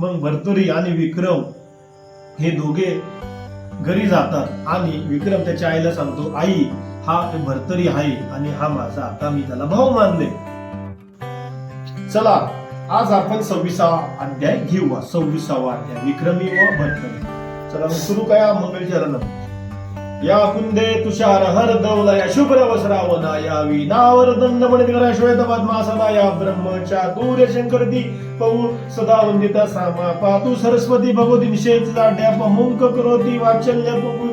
मग भरतरी आणि विक्रम हे दोघे घरी जातात आणि विक्रम त्याच्या आईला सांगतो आई हा भरतरी आहे आणि हा माझा आता मी त्याला भाऊ मानले. चला आज आपण सव्वीसावा अध्याय घेऊ सव्वीसावा अध्याय. विक्रमी व भरतरी चला सुरू करा मंगळचरण. या कुंदे तुषार हर दौला या शुभ्र वसरावना या विनावर दंड करा श्वेत पद्मासना या ब्रह्मच्या दूर शंकरती पौ सदा वंदिता सामा पातु सरस्वती भगवती निषेध जाड्या पमुंक करोती वाचल्य पपु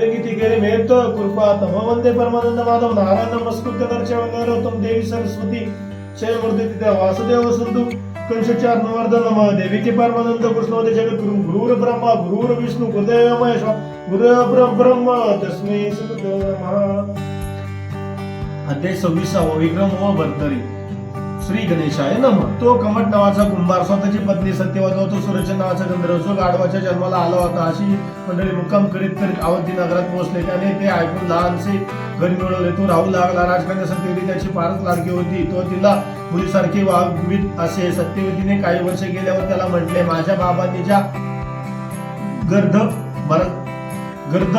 लगिती गेले मेत कृपा तम वंदे परमानंद माधव नारायण नमस्कृत्य दर्शन देवी सरस्वती. शय मूर्ती त्या वासुदेव सिंधू. कंशचार नवर्धन नम. देवीचे परमानंद कृष्णवदे जगत गुरु. गुरुर ब्रह्मा गुरुर विष्णू गुरुदेव महेश्वर गुरु ब्रह्म. तस्मै सद्गुरु नमः. अध्याय सव्वीसावा विक्रम व भरतरी. श्री गणेशाय नम. तो कमट नावाचा कुंभार स्वतःची पत्नी सत्यवत होतो तो नावाचा गंधर्व जो गाढवाच्या जन्माला आला होता. अशी मंडळी मुक्काम करीत करीत अवधी नगरात पोहोचले. त्याने ते ऐकून लहानसे घर मिळवले. तो राहू लागला. राजकन्या सत्यवती त्याची फारच लाडकी होती. तो तिला मुलीसारखी वागवीत असे सत्यवतीने काही वर्ष गेल्यावर त्याला म्हटले माझ्या बाबा तिच्या गर्द भरत गर्द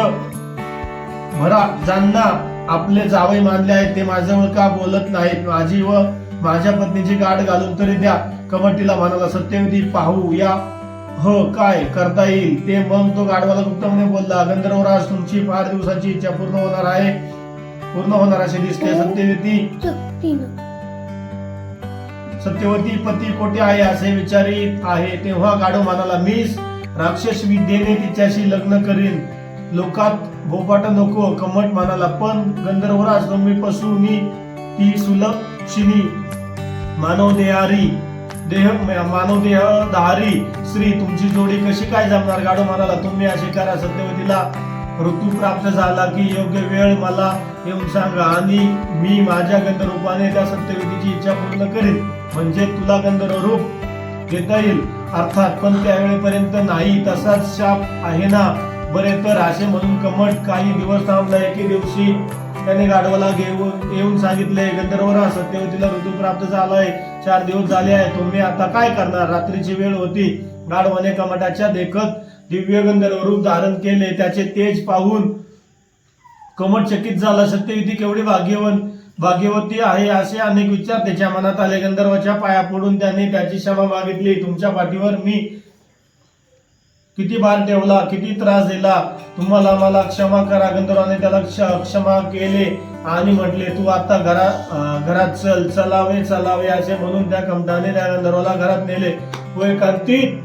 भरा ज्यांना आपले जावई मानले आहेत. ते माझ्यावर का बोलत नाहीत? माझी व माझ्या पत्नीची गाठ घालून तरी द्या. कमटीला म्हणाला सत्यवती पाहू या. हो काय करता येईल? ते मग तो गाढवाला गुप्तपणे बोलला गंधर्वराज तुमची फार दिवसाची इच्छा पूर्ण होणार आहे. पूर्ण होणार असे दिसते सत्यवती सत्यवती पती कोठे आहे असे विचारित आहे. तेव्हा गाढव म्हणाला मी राक्षस विद्येने तिच्याशी लग्न करीन. लोकात भोपाट नको. कमट म्हणाला पण गंधर्वराज तुम्ही पशुनी ती मानव देहारी देह मानवदेह धारी श्री तुमची जोडी कशी काय जमणार? गाडो म्हणाला तुम्ही अशी करा सत्यवतीला. ऋतू प्राप्त झाला की योग्य वेळ मला येऊन सांगा. आणि मी माझ्या गंधर्वरूपाने त्या सत्यवतीची इच्छा पूर्ण करेन. म्हणजे तुला गंधर्व रूप घेता येईल. अर्थात पण त्यावेळेपर्यंत नाही तसाच शाप आहे ना? बरे तर असे म्हणून कमट काही दिवस थांबला एके दिवशी त्याने गाढवाला घेऊन येऊन सांगितले गंधर्वरा सत्यवतीला ऋतू प्राप्त झालाय. चार दिवस झाले आहे तुम्ही आता काय करणार? रात्रीची वेळ होती. गाढवाने कमटाच्या देखत दिव्य गंधर्व रूप धारण केले. त्याचे तेज पाहून कमट चकित झाला. सत्यवती केवढी भाग्यवन भाग्यवती आहे असे अनेक विचार त्याच्या मनात आले. गंधर्वाच्या पाया पडून त्याने त्याची क्षमा मागितली. तुमच्या पाठीवर मी किती भार ठेवला किती त्रास दिला. तुम्हाला मला क्षमा करा गंधर्वाने त्याला क्ष- क्षमा केले आणि म्हटले तू आता घरा घरात चल चलावे चलावे असे म्हणून त्या कमटाने त्या गंधर्वाला घरात नेले. व एकांतिक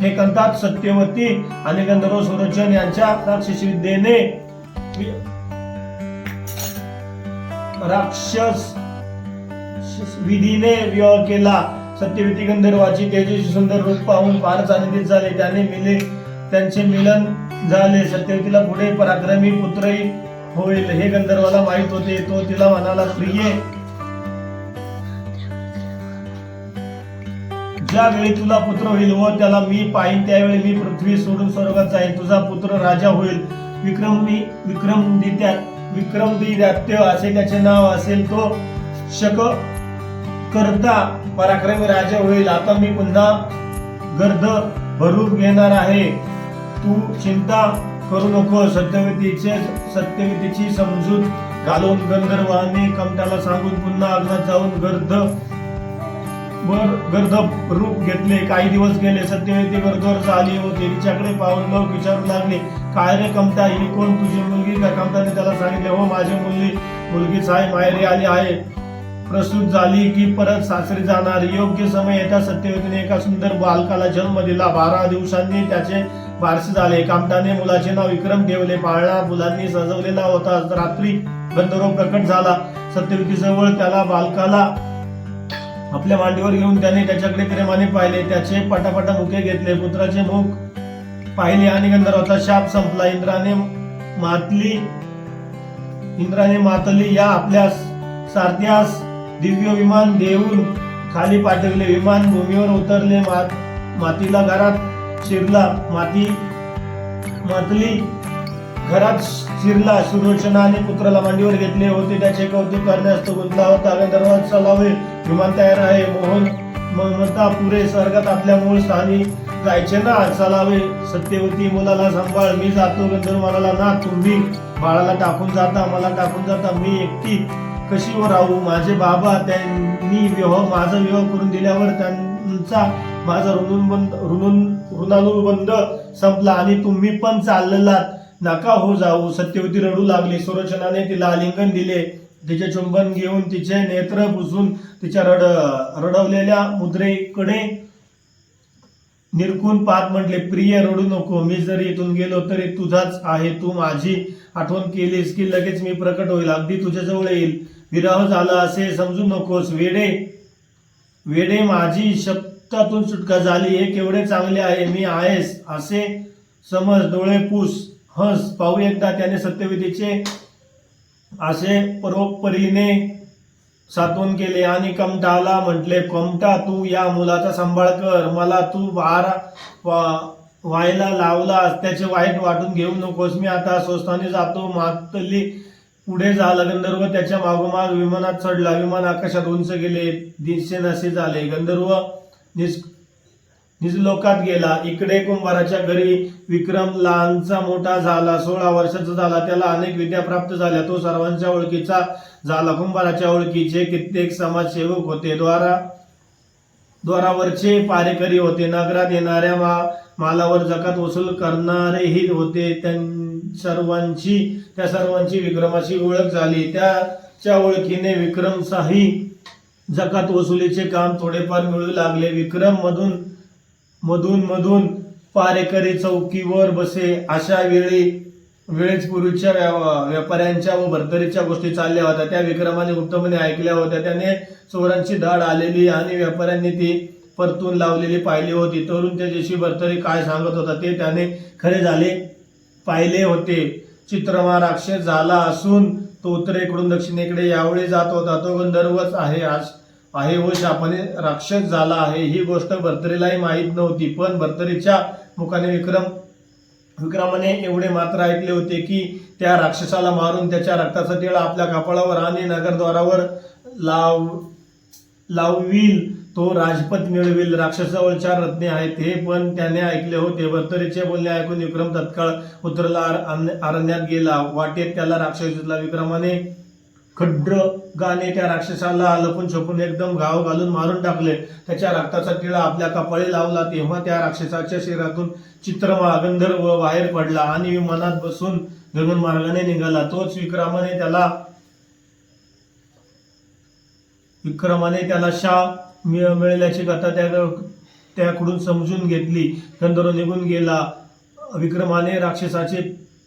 हे कंतात सत्यवती आणि गंधर्व सुरोचन यांच्या राक्षसविद्येने राक्षस विधीने विवाह केला. सत्यवती गंधर्वाची तेजस्वी सुंदर रूप पाहून फारच आनंदित झाले. त्याने मिले त्यांचे मिलन झाले सत्यवतीला पुढे पराक्रमी पुत्रही होईल. हे गंधर्वाला माहीत होते. तो तिला म्हणाला प्रिये ज्यावेळी तुला पुत्र होईल व त्याला मी पाहिन त्यावेळी मी पृथ्वी सोडून स्वर्गात जाईन. तुझा पुत्र राजा होईल. विक्रमी विक्रमदित्या विक्रमदित्य असे त्याचे नाव असेल तो शक करता पराक्रमी राजा होईल. आता मी पुन्हा गर्द भरून घेणार आहे. तू चिंता करू नको सत्यवतीचे सत्यवतीची समजूत घालून गंधर्वाने कमताला सांगून पुन्हा अग्नात जाऊन गर्द वर गर्द रूप घेतले. काही दिवस गेले सत्यवती गर्दवर आली होती. तिच्याकडे पाहून लोक विचारू लागले काय रे कमता ही कोण? तुझी मुलगी का? कमताने त्याला सांगितले हो माझी मुलगी मुलगीच आहे माहेरी आली आहे. प्रसूत झाली की परत सासरी जाणार. योग्य समय येता सत्यवतीने एका सुंदर बालकाला जन्म दिला. बारा दिवसांनी त्याचे बारसे झाले. कामटाने मुलाचे नाव विक्रम ठेवले. पाळणा मुलांनी सजवलेला होता. रात्री गंधर्व प्रकट झाला. सत्यवतीजवळ त्याला बालकाला आपल्या मांडीवर घेऊन त्याने त्याच्याकडे प्रेमाने पाहिले. त्याचे पटापटा मुके घेतले. पुत्राचे मुख पाहिले आणि गंधर्वाचा शाप संपला. इंद्राने मातली इंद्राने मातली या आपल्या सारथ्यास दिव्य विमान देऊन खाली पाठवले. विमान भूमीवर उतरले. मात मातीला घरात शिरला माती मातली घरात शिरला सुरोचनाने पुत्राला मांडीवर घेतले होते. त्याचे कौतुक करण्यास तो गुंतला होता. गंधर्वात चलावे विमान तयार आहे. मोहन ममता पुरे स्वर्गात आपल्या मूळ स्थानी जायचे ना? चलावे. सत्यवती मुलाला सांभाळ. मी जातो गंधर्व म्हणाला ना तुम्ही बाळाला टाकून जाता मला टाकून जाता. मी एकटी कशी हो राहू? माझे बाबा त्यांनी विवाह माझा विवाह करून दिल्यावर त्यांचा माझा ऋणबंध ऋणुन ऋणानुबंध संपला आणि तुम्ही पण चाललेलात नका हो जाऊ. सत्यवती रडू लागली. सुरचनाने तिला आलिंगन दिले. तिचे चुंबन घेऊन तिचे नेत्र पुसून तिच्या रड रडवलेल्या मुद्रेकडे निरखून पाहत म्हटले प्रिय रडू नको. मी जरी इथून गेलो तरी तुझाच आहे. तू माझी आठवण केलीस की लगेच मी प्रकट होईल. अगदी तुझ्याजवळ येईल. विराह झाला असे समजू नकोस. वेडे वेडे माझी शब्दातून सुटका झाली. हे केवढे चांगले आहे? मी आहेस असे समज डोळे पूस हंस पाहू एकदा त्याने सत्यविधीचे असे परोपरीने सातवून केले आणि कमटाला म्हटले कमटा तू या मुलाचा सांभाळ कर. मला तू वारा वा- व्हायला लावलास. त्याचे वाईट वाटून घेऊ नकोस. मी आता स्वस्थाने जातो. मातली पुढे झाला गंधर्व त्याच्या मागोमाग विमानात चढला. विमान आकाशात उंच गेले. दिसेनासे झाले. गंधर्व निज निजलोकात गेला. इकडे कुंभाराच्या घरी विक्रम लहानचा मोठा झाला. सोळा वर्षाचा झाला. त्याला अनेक विद्या प्राप्त झाल्या. तो सर्वांच्या ओळखीचा झाला. कुंभाराच्या ओळखीचे कित्येक समाजसेवक होते. द्वारा द्वारावरचे पारेकरी होते. नगरात येणाऱ्या मा मालावर जकात वसूल करणारेही होते. त्यां सर्वांची त्या सर्वांची विक्रमाची ओळख झाली. त्याच्या ओळखीने विक्रमचाही जकात वसुलीचे काम थोडेफार मिळू लागले. विक्रम मधून मधून मधून पारेकरी चौकीवर बसे. अशा वेळी वेळेस पूर्वीच्या व्या- व्यापाऱ्यांच्या व भरतरीच्या गोष्टी चालल्या होत्या. त्या विक्रमाने गुप्तपणे ऐकल्या होत्या. त्याने चोरांची धाड आलेली आणि व्यापाऱ्यांनी ती परतून लावलेली पाहिली होती. तरुण त्याच्याशी भरतरी काय सांगत होता ते त्याने खरे झाले पाहिले होते. चित्रमा राक्षस झाला असून तो उत्तरेकडून दक्षिणेकडे यावेळी जात होता. तो गंधर्वच आहे आज. आहे व शापाने राक्षस झाला आहे. ही गोष्ट भरतरीलाही माहीत नव्हती पण भरतरीच्या मुखाने विक्रम विक्रमाने एवढे मात्र ऐकले होते की त्या राक्षसाला मारून त्याच्या रक्ताचा टिळा आपल्या कपाळावर आणि नगरद्वारावर लाव लाववील. तो राजपथ मिळविल. राक्षसावर चार रत्ने आहेत हे पण त्याने ऐकले होते. भर्तरीचे बोलणे ऐकून विक्रम तत्काळ उतरला अरण्यात गेला. वाटेत त्याला राक्षस विक्रमाने खड्र गाणे त्या राक्षसाला लपून छपून एकदम घाव घालून मारून टाकले. त्याच्या रक्ताचा टिळा आपल्या कपाळी लावला. तेव्हा त्या राक्षसाच्या शरीरातून चित्रमा गंधर्व बाहेर पडला आणि विमानात बसून गगन मार्गाने निघाला. तोच विक्रमाने त्याला विक्रमाने त्याला शा मिळाल्याची कथा त्या त्याकडून समजून घेतली. गंधर्व निघून गेला. विक्रमाने राक्षसाचे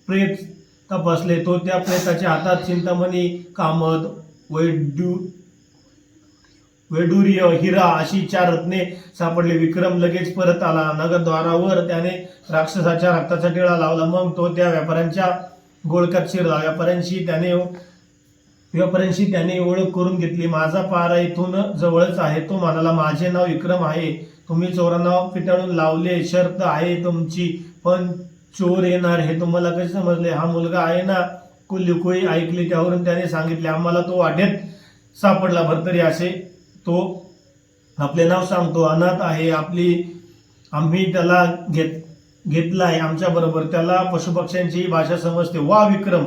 प्रेत तपासले तो त्या प्रेताच्या हातात चिंतामणी कामद वैडू वैडूर्य हिरा अशी चार रत्ने सापडले. विक्रम लगेच परत आला. नगरद्वारावर त्याने राक्षसाच्या रक्ताचा टिळा लावला. मग तो त्या व्यापाऱ्यांच्या गोळक्यात शिरला. व्यापाऱ्यांशी त्याने व्यापाऱ्यांशी त्याने ओळख करून घेतली. माझा पारा इथून जवळच आहे. तो म्हणाला माझे नाव विक्रम आहे. तुम्ही चोरांना पिटाळून लावले. शर्त आहे तुमची. पण चोर येणार हे तुम्हाला कसे समजले? हा मुलगा आहे ना? कुल्लुकोई ऐकली त्यावरून त्याने सांगितले आम्हाला तो वाटेत सापडला भरतरी असे. तो आपले नाव सांगतो अनाथ आहे आपली आम्ही त्याला घेत घेतला आहे आमच्याबरोबर त्याला पशुपक्ष्यांची भाषा समजते. वा विक्रम!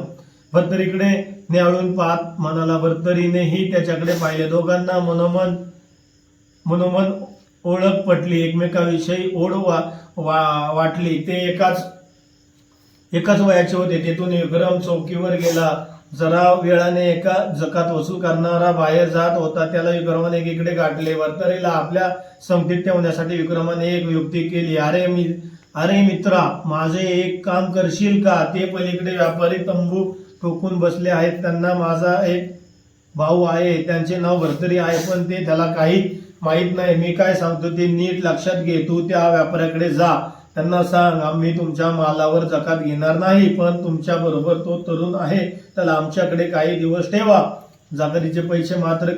भर्तरीकडे न्याळून पाहत मनाला भर्तरीनेही त्याच्याकडे पाहिले. दोघांना मनोमन मनोमन ओळख पटली. एकमेकाविषयी ओढ वा, वा वाटली. ते एकाच एकाच वयाचे होते तेथून विक्रम चौकीवर गेला. जरा वेळाने एका जकात वसूल करणारा बाहेर जात होता. त्याला विक्रमाने एकीकडे गाठले. वर्तरीला आपल्या संगतीत ठेवण्यासाठी विक्रमाने एक युक्ती केली. अरे मी अरे मित्रा माझे एक काम करशील का? ते पलीकडे व्यापारी तंबू ठोकून बसले आहेत. त्यांना माझा एक भाऊ आहे. त्यांचे नाव भरतरी आहे पण ते त्याला काही माहीत नाही. मी काय सांगतो ते नीट लक्षात घे. तू त्या व्यापाऱ्याकडे जा. त्यांना सांग आम्ही तुमच्या मालावर जकात घेणार नाही पण तुमच्या बरोबर तो तरुण आहे त्याला आमच्याकडे काही दिवस ठेवा. जाकातीचे पैसे मात्र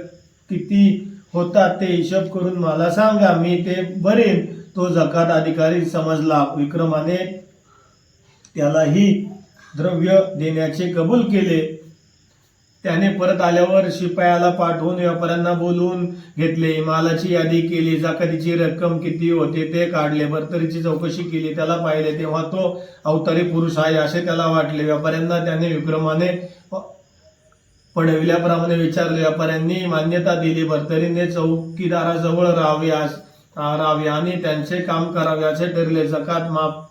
किती होतात ते हिशोब करून मला सांगा मी ते भरेन. तो जकात अधिकारी समजला. विक्रमाने त्यालाही द्रव्य देण्याचे कबूल केले. त्याने परत आल्यावर शिपायाला पाठवून व्यापाऱ्यांना बोलवून घेतले. मालाची यादी केली. जाकरीची रक्कम किती होते ते काढले. बर्तरीची चौकशी केली. त्याला पाहिले तेव्हा तो अवतारी पुरुष आहे असे त्याला वाटले. व्यापाऱ्यांना त्याने विक्रमाने पडविल्याप्रमाणे विचारले. व्यापाऱ्यांनी मान्यता दिली. भरतरीने चौकीदाराजवळ राहावे आस- राहावे आणि त्यांचे काम करावे असे ठरले. जकात माफ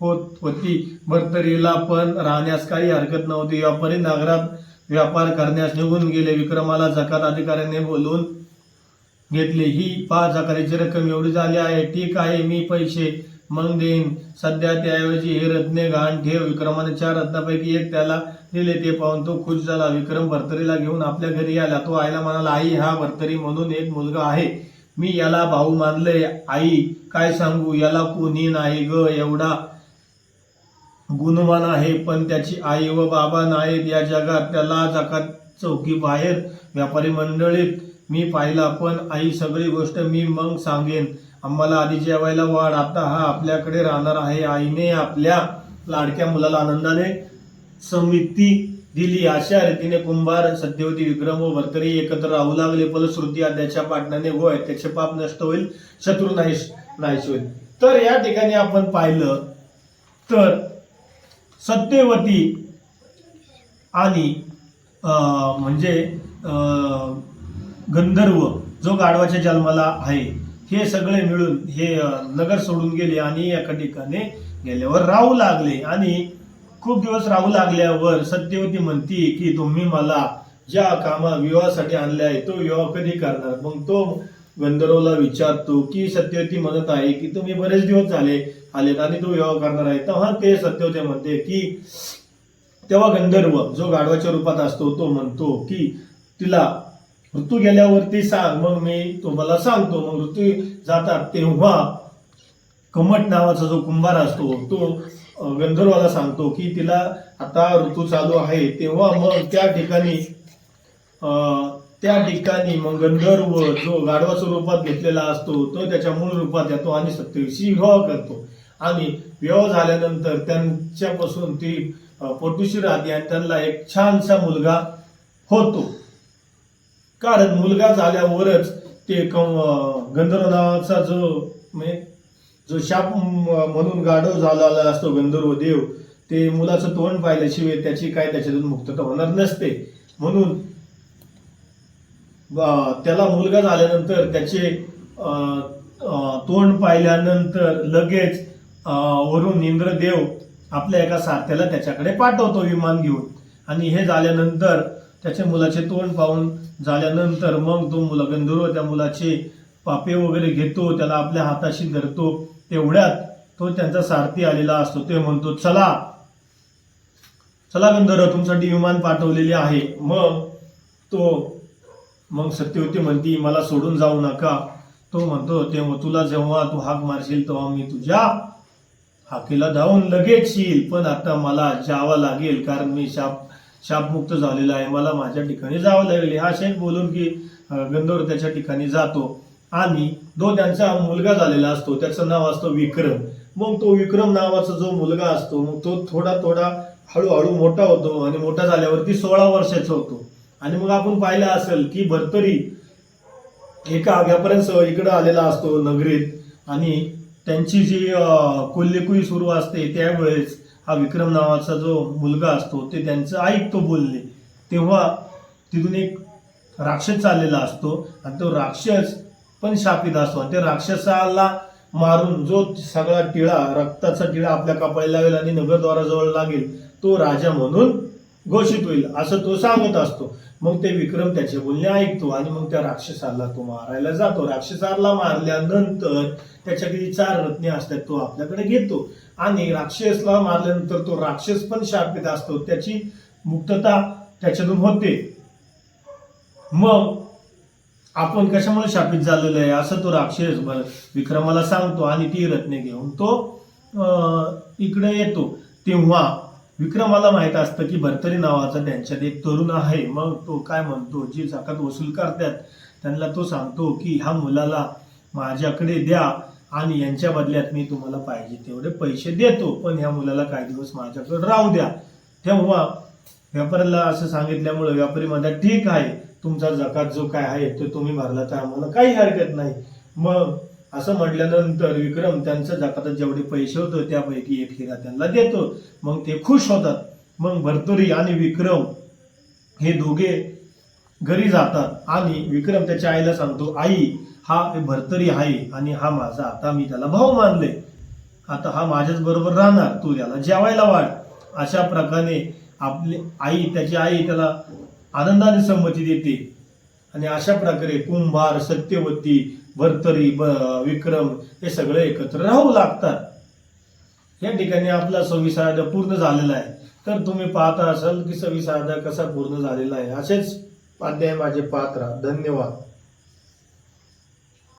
होत होती. भरतरीला पण राहण्यास काही हरकत नव्हती. व्यापारी नगरात व्यापार करण्यास निघून गेले. विक्रमाला जकात अधिकाऱ्याने बोलून घेतले ही पाच हजाराची रक्कम एवढी झाली आहे. ठीक आहे मी पैसे मग देईन. सध्या त्याऐवजी हे रत्ने गहाण ठेव. विक्रमाने चार रत्नापैकी एक त्याला दिले ते पाहून तो खुश झाला. विक्रम भरतरीला घेऊन आपल्या घरी आला. तो आईला म्हणाला आई हा भरतरी म्हणून एक मुलगा आहे. मी याला भाऊ मानले आई काय सांगू? याला कोणी नाही ग. एवढा गुणवान आहे पण त्याची आई व बाबा नाहीत. या जगात त्याला जगात चौकी बाहेर. व्यापारी मंडळीत मी पाहिला पण आई सगळी गोष्ट मी मग सांगेन. आम्हाला आधी जेवायला वाढ. आता हा आपल्याकडे राहणार आहे. आईने आपल्या लाडक्या मुलाला आनंदाने समिती दिली. अशा रीतीने कुंभार सत्यवती विक्रम व भरतरी एकत्र राहू लागले. फलश्रुती त्याच्या पाटणाने होय त्याचे पाप नष्ट होईल शत्रू नाही नाहीश होईल. तर या ठिकाणी आपण पाहिलं तर सत्यवती आणि म्हणजे गंधर्व जो गाढवाच्या जन्माला आहे हे सगळे मिळून हे नगर सोडून गेले आणि एका ठिकाणी गेल्यावर राहू लागले. आणि खूप दिवस राहू लागल्यावर सत्यवती म्हणती की तुम्ही मला ज्या कामा विवाहासाठी आणले आहे तो विवाह कधी करणार? मग तो गंधर्वला विचारतो की सत्यवती म्हणत आहे की तुम्ही बरेच दिवस झाले आलेत आणि तो विवाह करणार आहे. तेव्हा ते सत्यवती म्हणते की तेव्हा गंधर्व जो गाढवाच्या रूपात असतो तो म्हणतो की तिला ऋतू गेल्यावरती सांग मग मी तुम्हाला सांगतो. मग ऋतू जातात तेव्हा कमट नावाचा जो कुंभार असतो तो गंधर्वाला सांगतो की तिला आता ऋतू चालू आहे. तेव्हा मग त्या ठिकाणी त्या ठिकाणी मग गंधर्व जो गाढवाच्या रूपात घेतलेला असतो तो त्याच्या मूळ रूपात येतो आणि सत्यविषयी विवाह करतो. आणि विवाह झाल्यानंतर त्यांच्यापासून ती पोटुशी राहते आणि त्यांना एक छानसा मुलगा होतो. कारण मुलगा झाल्यावरच ते कं- गंधर्व नावाचा जो म्हणजे जो शाप म्हणून गाढव झालेला असतो गंधर्व देव ते मुलाचं तोंड पाहिल्याशिवाय त्याची काय त्याच्यातून मुक्तता होणार नसते. म्हणून त्याला मुलगा झाल्यानंतर त्याचे तोंड पाहिल्यानंतर लगेच वरून इंद्रदेव आपल्या एका साथ्याला त्याच्याकडे पाठवतो विमान घेऊन. आणि हे झाल्यानंतर त्याच्या मुलाचे तोंड पाहून झाल्यानंतर मग तो मुला गंधर्व त्या मुलाचे पापे वगैरे घेतो त्याला आपल्या हाताशी धरतो. तेवढ्यात तो त्यांचा सारथी आलेला असतो. ते म्हणतो चला चला गंधर्व तुमसाठी विमान पाठवलेले आहे. मग तो मग सत्यवती म्हणती मला सोडून जाऊ नका. तो म्हणतो तेव्हा तुला जेव्हा तू हाक मारशील तेव्हा मी तुझ्या हाकेला धावून लगेच येईल. पण आता मला जावं लागेल कारण मी शाप शापमुक्त झालेला आहे. मला माझ्या ठिकाणी जावं लागेल. हा शेख बोलून की गंधर्व त्याच्या ठिकाणी जातो. आणि जो त्यांचा मुलगा झालेला असतो. त्याचं नाव असतं विक्रम. मग तो विक्रम नावाचा जो मुलगा असतो मग तो थोडा थोडा हळूहळू मोठा होतो. आणि मोठा झाल्यावरती सोळा वर्षाचा होतो. आणि मग आपण पाहिलं असेल की भरतरी एका व्यापाऱ्यांसह इकडं आलेला असतो नगरीत आणि त्यांची जी अं, कोल्हेकुई सुरू असते त्यावेळेस हा विक्रम नावाचा जो मुलगा असतो ते त्यांचं ऐकतो बोलणे तेव्हा तिथून एक राक्षस चाललेला असतो आणि तो राक्षस पण शापित असतो. आणि त्या राक्षसाला मारून जो सगळा टिळा रक्ताचा टिळा आपल्या कपाळी लागेल आणि नगरद्वाराजवळ लागेल तो राजा म्हणून घोषित होईल असं तो सांगत असतो. मग ते विक्रम त्याचे बोलणे ऐकतो आणि मग त्या राक्षसाला तो मारायला जातो. राक्षसाला मारल्यानंतर त्याच्याकडे चार रत्ने असतात तो आपल्याकडे घेतो. आणि राक्षसला मारल्यानंतर तो राक्षस पण शापित असतो. त्याची मुक्तता त्याच्यातून होते. मग आपण कशामुळे शापित झालेलं आहे? असं तो राक्षस विक्रमाला सांगतो आणि ती रत्ने घेऊन तो इकडे येतो. तेव्हा विक्रमाला माहीत असतं की भरतरी नावाचा त्यांच्यात एक तरुण आहे. मग तो काय म्हणतो? जी जाकात वसूल करतात त्यांना तो सांगतो की ह्या मुलाला माझ्याकडे द्या आणि यांच्या बदल्यात मी तुम्हाला पाहिजे तेवढे पैसे देतो. पण ह्या मुलाला काही दिवस माझ्याकडे राहू द्या. तेव्हा व्यापाऱ्याला असं सांगितल्यामुळे व्यापारी म्हणतात ठीक आहे तुमचा जकात जो काय आहे तो तुम्ही भरला तर आम्हाला काही हरकत नाही. मग असं म्हटल्यानंतर विक्रम त्यांचं जकातात जेवढे पैसे होतो त्यापैकी एक हिरा त्यांना देतो. मग ते खुश होतात. मग भरतुरी आणि विक्रम हे दोघे घरी जातात. आणि विक्रम त्याच्या आईला सांगतो आई हा भरतरी आहे आणि हा माझा आता मी त्याला भाऊ मानले. आता हा माझ्याच बरोबर राहणार तू त्याला जेवायला वाढ. अशा प्रकारे आपली आई त्याची आई त्याला आनंदाने संमती देते. आणि अशा प्रकारे कुंभार सत्यवती भरतरी ब विक्रम हे सगळे एकत्र राहू लागतात. या ठिकाणी आपला सविसारदा पूर्ण झालेला आहे. तर तुम्ही पाहता असाल की सविसारदा कसा पूर्ण झालेला आहे. असेच अध्याय माझे पात्र. धन्यवाद.